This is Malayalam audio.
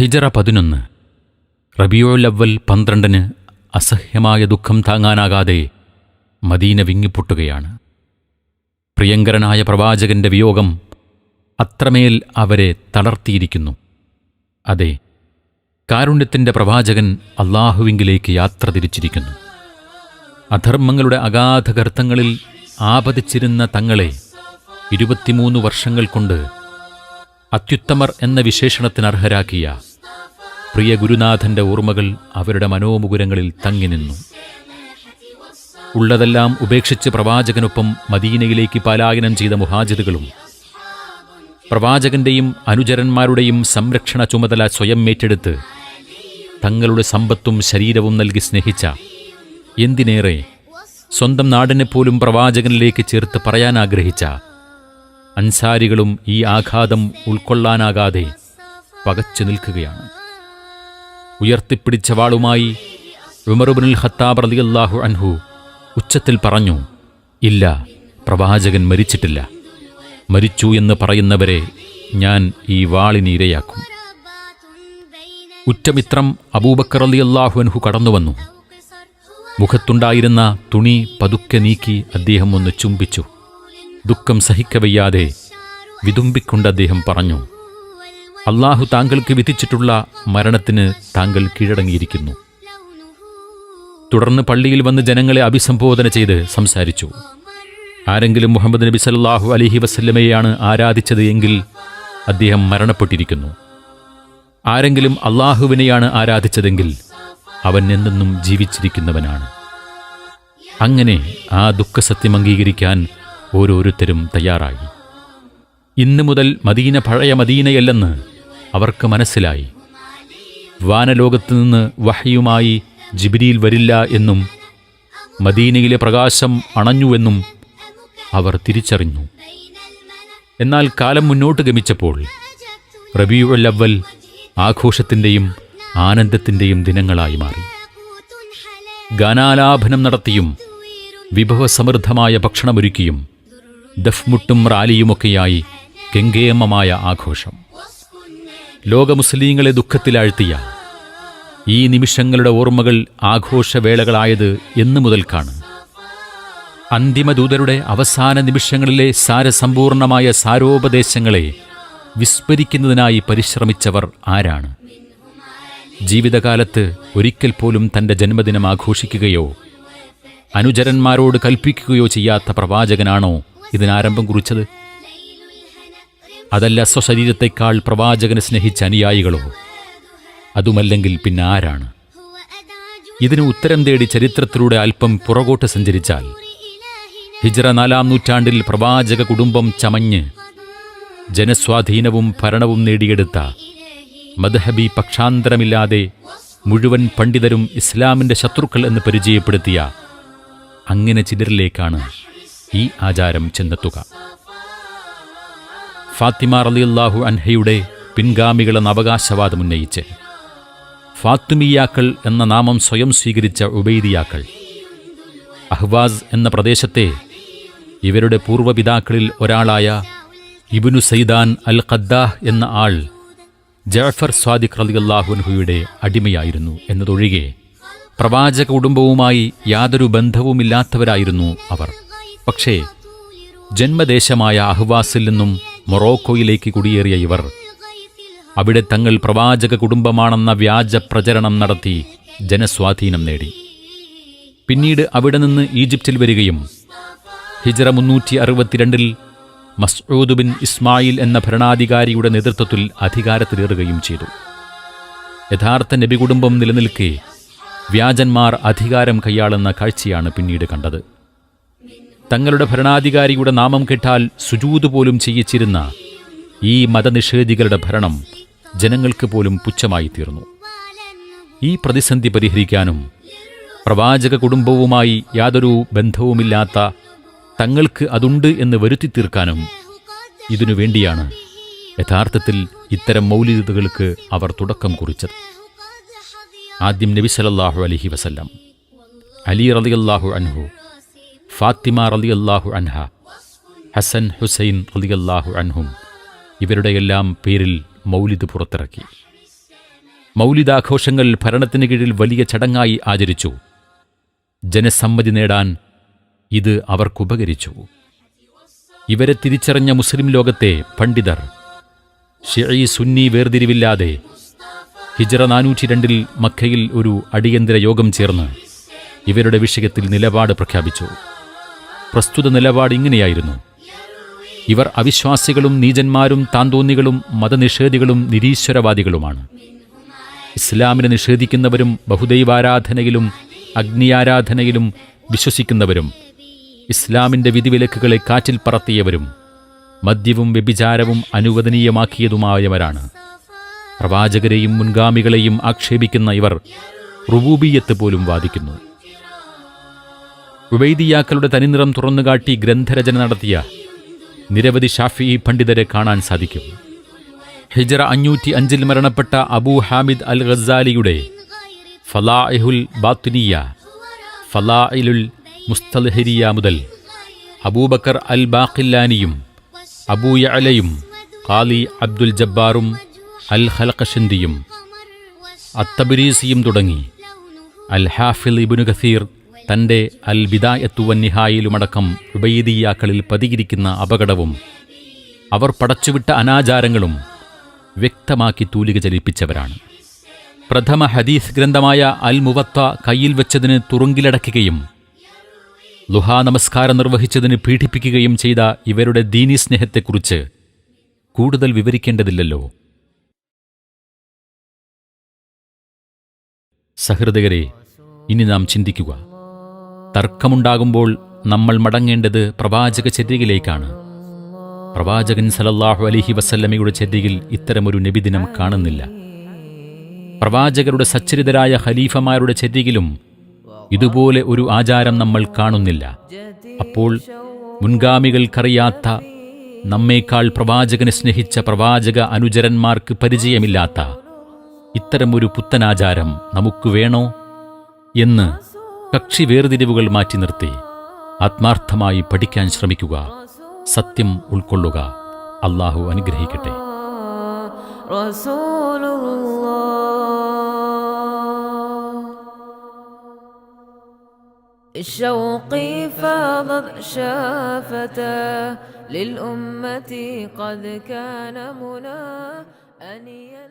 ഹിജറ പതിനൊന്ന്. റബിയോൽ അവൽ പന്ത്രണ്ടിന് അസഹ്യമായ ദുഃഖം താങ്ങാനാകാതെ മദീന വിങ്ങിപ്പൊട്ടുകയാണ്. പ്രിയങ്കരനായ പ്രവാചകന്റെ വിയോഗം അത്രമേൽ അവരെ തളർത്തിയിരിക്കുന്നു. അതെ കാരുണ്യത്തിന്റെ പ്രവാചകൻ അള്ളാഹുവിങ്കിലേക്ക് യാത്ര തിരിച്ചിരിക്കുന്നു. അധർമ്മങ്ങളുടെ അഗാധ ഗർത്തങ്ങളിൽ ആപതിച്ചിരുന്ന തങ്ങളെ ഇരുപത്തിമൂന്ന് വർഷങ്ങൾ കൊണ്ട് അത്യുത്തമർ എന്ന വിശേഷണത്തിനർഹരാക്കിയ പ്രിയ ഗുരുനാഥന്റെ ഓർമ്മകൾ അവരുടെ മനോമുകുരങ്ങളിൽ തങ്ങി നിന്നു. ഉള്ളതെല്ലാം ഉപേക്ഷിച്ച് പ്രവാചകനൊപ്പം മദീനയിലേക്ക് പലായനം ചെയ്ത മുഹാജിദുകളും പ്രവാചകന്റെയും അനുചരന്മാരുടെയും സംരക്ഷണ ചുമതല സ്വയം ഏറ്റെടുത്ത് തങ്ങളുടെ സമ്പത്തും ശരീരവും നൽകി സ്നേഹിച്ച എന്തിനേറെ സ്വന്തം നാടിനെ പോലും പ്രവാചകനിലേക്ക് ചേർത്ത് പറയാൻ ആഗ്രഹിച്ച അൻസാരികളും ഈ ആഘാതം ഉൾക്കൊള്ളാനാകാതെ പകച്ചു നിൽക്കുകയാണ്. ഉയർത്തിപ്പിടിച്ച വാളുമായി ഉമറുബിനുൽ ഖത്താബ് റളിയല്ലാഹു അൻഹു ഉച്ചത്തിൽ പറഞ്ഞു ഇല്ല പ്രവാചകൻ മരിച്ചിട്ടില്ല. മരിച്ചു എന്ന് പറയുന്നവരെ ഞാൻ ഈ വാളിന് ഇരയാക്കും ഉറ്റമിത്രം അബൂബക്കർ റളിയല്ലാഹു അൻഹു കടന്നുവന്നു. മുഖത്തുണ്ടായിരുന്ന തുണി പതുക്കെ നീക്കി അദ്ദേഹം ഒന്ന് ചുംബിച്ചു. ദുഃഖം സഹിക്കവയ്യാതെ വിതുമ്പിക്കൊണ്ട് അദ്ദേഹം പറഞ്ഞു അള്ളാഹു താങ്കൾക്ക് വിധിച്ചിട്ടുള്ള മരണത്തിന് താങ്കൾ കീഴടങ്ങിയിരിക്കുന്നു. തുടർന്ന് പള്ളിയിൽ വന്ന് ജനങ്ങളെ അഭിസംബോധന ചെയ്ത് സംസാരിച്ചു. ആരെങ്കിലും മുഹമ്മദ് നബി സല്ലാഹു അലഹി വസല്ലമയെയാണ് ആരാധിച്ചത് എങ്കിൽ അദ്ദേഹം മരണപ്പെട്ടിരിക്കുന്നു. ആരെങ്കിലും അള്ളാഹുവിനെയാണ് ആരാധിച്ചതെങ്കിൽ അവൻ എന്നെന്നും ജീവിച്ചിരിക്കുന്നവനാണ്. അങ്ങനെ ആ ദുഃഖസത്യം അംഗീകരിക്കാൻ ഓരോരുത്തരും തയ്യാറായി. ഇന്നു മുതൽ മദീന പഴയ മദീനയല്ലെന്ന് അവർക്ക് മനസ്സിലായി. വാനലോകത്തു നിന്ന് വഹയുമായി ജിബിരിയിൽ വരില്ല എന്നും മദീനയിലെ പ്രകാശം അണഞ്ഞുവെന്നും അവർ തിരിച്ചറിഞ്ഞു. എന്നാൽ കാലം മുന്നോട്ട് ഗമിച്ചപ്പോൾ റബിയുൽ അവൽ ആഘോഷത്തിന്റെയും ആനന്ദത്തിന്റെയും ദിനങ്ങളായി മാറി. ഗാനാലാപനം നടത്തിയും വിഭവസമൃദ്ധമായ ഭക്ഷണമൊരുക്കിയും ദഫ്മുട്ടും റാലിയുമൊക്കെയായി കെങ്കേമമായ ആഘോഷം. ലോക മുസ്ലിങ്ങളെ ദുഃഖത്തിലാഴ്ത്തിയ ഈ നിമിഷങ്ങളുടെ ഓർമ്മകൾ ആഘോഷവേളകളായത് എന്നു മുതൽക്കാണ്. അന്തിമദൂതരുടെ അവസാന നിമിഷങ്ങളിലെ സാരസമ്പൂർണമായ സാരോപദേശങ്ങളെ വിസ്മരിക്കുന്നതിനായി പരിശ്രമിച്ചവർ ആരാണ്? ജീവിതകാലത്ത് ഒരിക്കൽ പോലും തന്റെ ജന്മദിനം ആഘോഷിക്കുകയോ അനുചരന്മാരോട് കൽപ്പിക്കുകയോ ചെയ്യാത്ത പ്രവാചകനാണോ ഇതിനാരംഭം കുറിച്ചത്? അതല്ല സ്വശരീരത്തെക്കാൾ പ്രവാചകനെ സ്നേഹിച്ച അനുയായികളോ? അതുമല്ലെങ്കിൽ പിന്നെ ആരാണ്? ഇതിന് ഉത്തരം തേടി ചരിത്രത്തിലൂടെ അല്പം പുറകോട്ട് സഞ്ചരിച്ചാൽ ഹിജ്റ നാലാം നൂറ്റാണ്ടിൽ പ്രവാചക കുടുംബം ചമഞ്ഞ് ജനസ്വാധീനവും ഭരണവും നേടിയെടുത്ത മദ്ഹബി പക്ഷാന്തരമില്ലാതെ മുഴുവൻ പണ്ഡിതരും ഇസ്ലാമിന്റെ ശത്രുക്കൾ എന്ന് പരിചയപ്പെടുത്തിയ അങ്ങനെ ചിലരിലേക്കാണ് ഈ ആചാരം ചെന്നെത്തുക. ഫാത്തിമ റളിയല്ലാഹു അൻഹയുടെ പിൻഗാമികളെന്ന അവകാശവാദമുന്നയിച്ച് ഫാത്തുമിയാക്കൾ എന്ന നാമം സ്വയം സ്വീകരിച്ച ഉബൈദിയാക്കൾ അഹ്വാസ് എന്ന പ്രദേശത്തെ ഇവരുടെ പൂർവപിതാക്കളിൽ ഒരാളായ ഇബിനു സൈദാൻ അൽ ഖദ്ദാഹ് എന്ന ആൾ ജഅഫർ സ്വാദിഖ് റളിയല്ലാഹുൻഹുയുടെ അടിമയായിരുന്നു എന്നതൊഴികെ പ്രവാചക കുടുംബവുമായി യാതൊരു ബന്ധവുമില്ലാത്തവരായിരുന്നു അവർ. പക്ഷേ ജന്മദേശമായ അഹ്വാസിൽ നിന്നും മൊറോക്കോയിലേക്ക് കുടിയേറിയ ഇവർ അവിടെ തങ്ങൾ പ്രവാചക കുടുംബമാണെന്ന വ്യാജ പ്രചരണം നടത്തി ജനസ്വാധീനം നേടി. പിന്നീട് അവിടെ നിന്ന് ഈജിപ്തിൽ വരികയും ഹിജറ മുന്നൂറ്റി അറുപത്തിരണ്ടിൽ മസ്ഊദ് ബിൻ ഇസ്മായിൽ എന്ന ഭരണാധികാരിയുടെ നേതൃത്വത്തിൽ അധികാരത്തിലേറുകയും ചെയ്തു. യഥാർത്ഥ നബി കുടുംബം നിലനിൽക്കെ വ്യാജന്മാർ അധികാരം കൈയാളുന്ന കാഴ്ചയാണ് പിന്നീട് കണ്ടത്. തങ്ങളുടെ ഭരണാധികാരിയുടെ നാമം കേട്ടാൽ സുജൂത് പോലും ചെയ്യിച്ചിരുന്ന ഈ മതനിഷേധികളുടെ ഭരണം ജനങ്ങൾക്ക് പോലും പുച്ഛമായി തീർന്നു ഈ പ്രതിസന്ധി പരിഹരിക്കാനും പ്രവാചക കുടുംബവുമായി യാതൊരു ബന്ധവുമില്ലാത്ത തങ്ങൾക്ക് അതുണ്ട് എന്ന് വരുത്തി തീർക്കാനും ഇതിനു വേണ്ടിയാണ് യഥാർത്ഥത്തിൽ ഇത്തരം മൗലികതകൾക്ക് അവർ തുടക്കം കുറിച്ചത്. ആദ്യം നബി സല്ലല്ലാഹു അലൈഹി വസല്ലം അലി റലിയല്ലാഹു അൻഹു ഫാത്തിമ റളിയല്ലാഹു അൻഹ ഹസൻ ഹുസൈൻ റളിയല്ലാഹു അൻഹും ഇവരുടെയെല്ലാം പേരിൽ മൗലിദ് പുറത്തിറക്കി. മൗലിദാഘോഷങ്ങൾ ഭരണത്തിന് കീഴിൽ വലിയ ചടങ്ങായി ആചരിച്ചു. ജനസമ്മതി നേടാൻ ഇത് അവർക്കുപകരിച്ചു. ഇവരെ തിരിച്ചറിഞ്ഞ മുസ്ലിം ലോകത്തെ പണ്ഡിതർ ഷിഈ സുന്നി വേർതിരിവില്ലാതെ ഹിജറ നാനൂറ്റി രണ്ടിൽ മക്കയിൽ ഒരു അടിയന്തര യോഗം ചേർന്ന് ഇവരുടെ വിഷയത്തിൽ നിലപാട് പ്രഖ്യാപിച്ചു. പ്രസ്തുത നിലപാട് ഇങ്ങനെയായിരുന്നു. ഇവർ അവിശ്വാസികളും നീചന്മാരും താന്തോന്നികളും മതനിഷേധികളും നിരീശ്വരവാദികളുമാണ്. ഇസ്ലാമിനെ നിഷേധിക്കുന്നവരും ബഹുദൈവാരാധനയിലും അഗ്നിയാരാധനയിലും വിശ്വസിക്കുന്നവരും ഇസ്ലാമിന്റെ വിധിവിലക്കുകളെ കാറ്റിൽ പറത്തിയവരും മദ്യവും വ്യഭിചാരവും അനുവദനീയമാക്കിയതുമായവരാണ്. പ്രവാചകരെയും മുൻഗാമികളെയും ആക്ഷേപിക്കുന്ന ഇവർ റുബൂബിയത്ത് പോലും വാദിക്കുന്നു. ഉബൈദിയാക്കളുടെ തനിനിറം തുറന്നുകാട്ടി ഗ്രന്ഥരചന നടത്തിയ നിരവധി ഷാഫി പണ്ഡിതരെ കാണാൻ സാധിക്കും. ഹിജറ അഞ്ഞൂറ്റി അഞ്ചിൽ മരണപ്പെട്ട അബൂ ഹാമിദ് അൽ ഖസാലിയുടെ ഫലാഇഹുൽ ബാത്തുനിയ ഫലാഇലുൽ മുസ്തൽഹരിയ മുതൽ അബൂബക്കർ അൽ ബാഖില്ലാനിയും അബൂ യഅലയും ഖാലി അബ്ദുൽ ജബ്ബാറും അൽ ഹലഖഷന്തിയും അത്തബരീസിയും തുടങ്ങി. അൽ ഹാഫിൽ ഇബുനു ഖസീർ തന്റെ അൽ ബിദായത്തു വന്നിഹായിലുമടക്കം ഉബൈദിയാക്കളിൽ പതിയിരിക്കുന്ന അപകടവും അവർ പടച്ചുവിട്ട അനാചാരങ്ങളും വ്യക്തമാക്കി തൂലിക ചലിപ്പിച്ചവരാണ്. പ്രഥമ ഹദീസ് ഗ്രന്ഥമായ അൽ മുവത്ത കയ്യിൽ വെച്ചതിന് തുറുങ്കിലടക്കുകയും ലുഹാ നമസ്കാരം നിർവഹിച്ചതിന് പീഡിപ്പിക്കുകയും ചെയ്ത ഇവരുടെ ദീനി സ്നേഹത്തെക്കുറിച്ച് കൂടുതൽ വിവരിക്കേണ്ടതില്ലല്ലോ. സഹൃദയരെ ഇനി നാം ചിന്തിക്കുക. തർക്കമുണ്ടാകുമ്പോൾ നമ്മൾ മടങ്ങേണ്ടത് പ്രവാചക ചര്യയിലേക്കാണ്. പ്രവാചകൻ സലല്ലാഹു അലിഹി വസല്ലമയുടെ ചര്യയിൽ ഇത്തരമൊരു നബിദിനം കാണുന്നില്ല. പ്രവാചകരുടെ സച്ചരിതരായ ഖലീഫമാരുടെ ചര്യയിലും ഇതുപോലെ ഒരു ആചാരം നമ്മൾ കാണുന്നില്ല. അപ്പോൾ മുൻഗാമികൾക്കറിയാത്ത നമ്മേക്കാൾ പ്രവാചകനെ സ്നേഹിച്ച പ്രവാചക അനുചരന്മാർക്ക് പരിചയമില്ലാത്ത ഇത്തരമൊരു പുത്തനാചാരം നമുക്ക് വേണോ എന്ന് കക്ഷി വേർതിരിവുകൾ മാറ്റി നിർത്തി ആത്മാർത്ഥമായി പഠിക്കാൻ ശ്രമിക്കുക സത്യം ഉൾക്കൊള്ളുക അള്ളാഹു അനുഗ്രഹിക്കട്ടെ رسول الله الشوق فاضت شافته للأمة قد كان منى أن يل